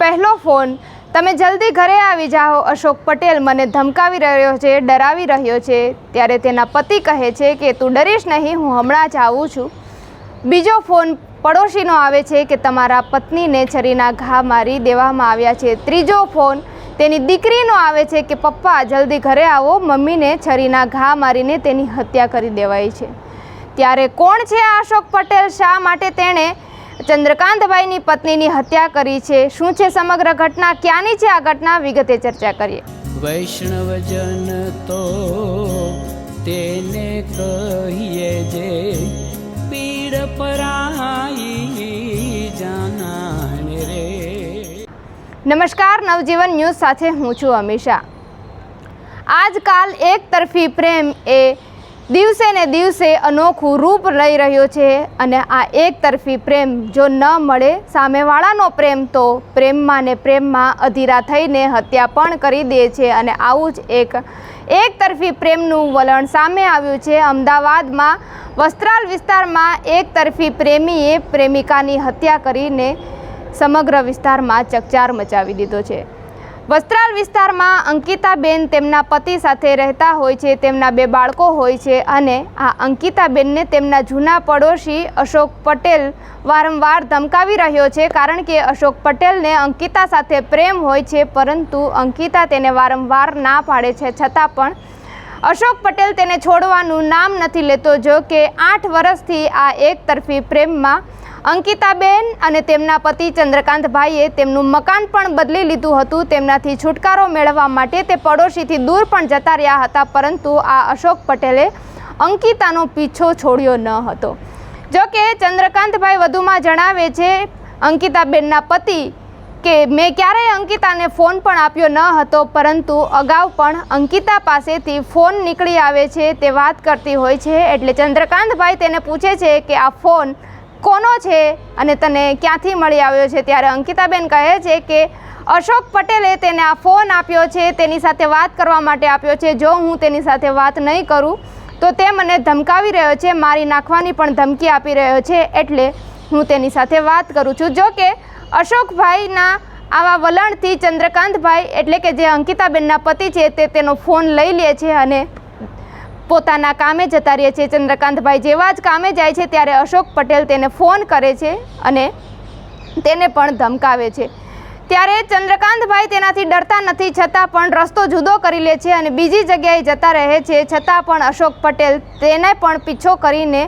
પહેલો ફોન, તમે જલ્દી ઘરે આવી જાઓ. અશોક પટેલ મને ધમકાવી રહ્યો છે, ડરાવી રહ્યો છે, ત્યારે તેના પતિ કહે છે કે, તું ડરીશ નહીં, હું હમણાં જ આવું છું. બીજો ફોન પડોશીનો આવે છે કે, તમારા પત્નીને છરીના ઘા મારી દેવામાં આવ્યા છે. ત્રીજો ફોન, તેની દીકરીનો આવે છે કે, પપ્પા, જલ્દી ઘરે આવો, મમ્મીને છરીના ઘા મારીને તેની હત્યા કરી દેવાઈ છે. ત્યારે કોણ છે આ અશોક પટેલ? શા માટે તેણે ચંદ્રકાંતભાઈની પત્નીની હત્યા કરી છે. શું છે સમગ્ર ઘટના? ક્યાંની છે આ ઘટના? વિગતે ચર્ચા કરીએ. વૈષ્ણવજન તો તેને કહીએ જે પીડ પરાઈ જાનાને રે. નમસ્કાર નવજીવન ન્યૂઝ સાથે હું છું અમીષા. આજકાલ એક તરફી પ્રેમ એ દિવસે ને દિવસે અનોખું રૂપ લઈ રહ્યો છે અને આ એક તરફી પ્રેમ જો ન મળે, સામેવાળાનો પ્રેમ તો પ્રેમમાં ને પ્રેમમાં અધીરા થઈને હત્યા પણ કરી દે છે અને આવું જ એક એક તરફી પ્રેમનું વલણ સામે આવ્યું છે. અમદાવાદમાં વસ્ત્રાલ વિસ્તારમાં એક તરફી પ્રેમીએ પ્રેમિકાની હત્યા કરીને સમગ્ર વિસ્તારમાં ચકચાર મચાવી દીધો છે. વસ્ત્રાલ વિસ્તારમાં અંકિતાબેન તેમના પતિ સાથે રહેતા હોય છે, તેમના બે બાળકો હોય છે અને આ અંકિતાબેનને તેમના જૂના પડોશી અશોક પટેલ વારંવાર ધમકાવી રહ્યો છે, કારણ કે અશોક પટેલને અંકિતા સાથે પ્રેમ હોય છે, પરંતુ અંકિતા તેને વારંવાર ના પાડે છે. છતાં પણ અશોક પટેલ તેને છોડવાનું નામ નથી લેતો જો કે આઠ વર્ષથી આ એક તરફી પ્રેમમાં અંકિતાબેન અને તેમના પતિ ચંદ્રકાંતભાઈએ તેમનું મકાન પણ બદલી લીધું હતું. તેમનાથી છુટકારો મેળવવા માટે તે પડોશીથી દૂર પણ જતા રહ્યા હતા, પરંતુ આ અશોક પટેલે અંકિતાનો પીછો છોડ્યો ન હતો. જો કે ચંદ્રકાંતભાઈ વધુમાં જણાવે છે, અંકિતાબેનના પતિ કે મેં ક્યારેય અંકિતાને ફોન પણ આપ્યો ન હતો, પરંતુ અગાઉ પણ અંકિતા પાસેથી ફોન નીકળી આવે છે તે વાત કરતી હોય છે. એટલે ચંદ્રકાંતભાઈ તેને પૂછે છે કે આ ફોન કોનો છે અને તને ક્યાંથી મળી આવ્યો છે? ત્યારે અંકિતાબેન કહે છે કે અશોક પટેલે તેને આ ફોન આપ્યો છે, તેની સાથે વાત કરવા માટે આપ્યો છે. જો હું તેની સાથે વાત નહીં કરું, તો તે મને ધમકાવી રહ્યો છે, મારી નાખવાની પણ ધમકી આપી રહ્યો છે, એટલે હું તેની સાથે વાત કરું છું. જો કે અશોકભાઈના આવા વલણથી ચંદ્રકાંતભાઈ, એટલે કે જે અંકિતાબેનના પતિ છે, તે તેનો ફોન લઈ લે છે અને પોતાના કામે જતા રહે છે ચંદ્રકાંતભાઈ. જેવા જ કામે જાય છે ત્યારે અશોક પટેલ તેને ફોન કરે છે અને તેને પણ ધમકાવે છે. ત્યારે ચંદ્રકાંતભાઈ તેનાથી ડરતા નથી, છતાં પણ રસ્તો જુદો કરી લે છે અને બીજી જગ્યાએ જતા રહે છે. છતાં પણ અશોક પટેલ તેને પણ પીછો કરીને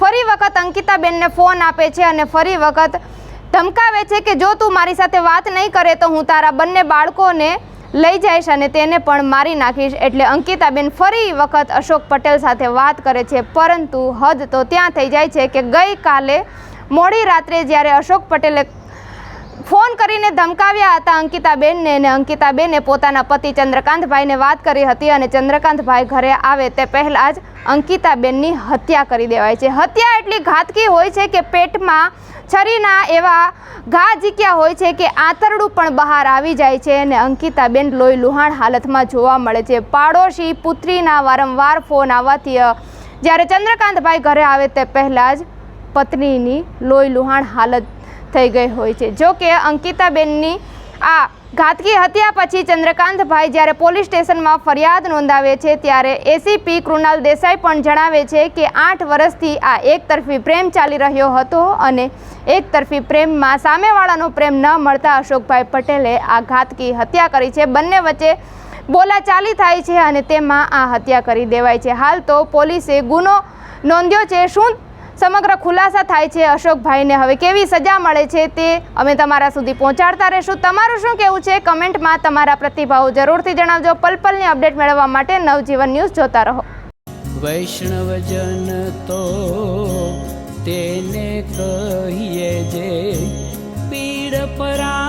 ફરી વખત અંકિતાબેનને ફોન આપે છે અને ફરી વખત ધમકાવે છે કે જો તું મારી સાથે વાત નહીં કરે તો હું તારા બંને બાળકોને લઈ જઈશ અને તેને પણ મારી નાખીશ. એટલે અંકિતાબેન ફરી વખત અશોક પટેલ સાથે વાત કરે છે. પરંતુ હદ તો ત્યાં થઈ જાય છે કે ગઈકાલે મોડી રાત્રે જ્યારે અશોક પટેલે ફોન કરીને ધમકાવ્યા હતા અંકિતાબેનને અને અંકિતાબેને પોતાના પતિ ચંદ્રકાંતભાઈને વાત કરી હતી અને ચંદ્રકાંતભાઈ ઘરે આવે તે પહેલાં જ અંકિતાબેનની હત્યા કરી દેવાય છે. હત્યા એટલી ઘાતકી હોય છે કે પેટમાં છરીના એવા ઘા ઝીક્યા હોય છે કે આંતરડું પણ બહાર આવી જાય છે અને અંકિતાબેન લોહી લુહાણ હાલતમાં જોવા મળે છે. પાડોશી પુત્રીના વારંવાર ફોન આવવાથી જ્યારે ચંદ્રકાંતભાઈ ઘરે આવે તે પહેલાં જ પત્નીની લોહી લુહાણ હાલત થઈ ગઈ હોય છે. જો કે અંકિતાબેનની આ ઘાતકી હત્યા પછી ચંદ્રકાંતભાઈ જ્યારે પોલીસ સ્ટેશનમાં ફરિયાદ નોંધાવે છે ત્યારે એસીપી કૃણાલ દેસાઈ પણ જણાવે છે કે આઠ વર્ષથી આ એક તરફી પ્રેમ ચાલી રહ્યો હતો અને એક તરફી પ્રેમમાં સામેવાળાનો પ્રેમ ન મળતા અશોકભાઈ પટેલે આ ઘાતકી હત્યા કરી છે. બંને વચ્ચે બોલાચાલી થાય છે અને તેમાં આ હત્યા કરી દેવાય છે. હાલ તો પોલીસે ગુનો નોંધ્યો છે. શું સમગ્ર ખુલાસા થાય છે અશોકભાઈને. હવે કેવી સજા મળે છે તે અમે તમારા સુધી પહોંચાડતા રહીશું. તમારું શું કહેવું છે? કમેન્ટમાં તમારા પ્રતિભાવો જરૂરથી જણાવજો. પલપલની અપડેટ મેળવવા માટે નવજીવન ન્યૂઝ જોતા રહો. વૈષ્ણવજન તો તેને કહીએ જે પીડ પરા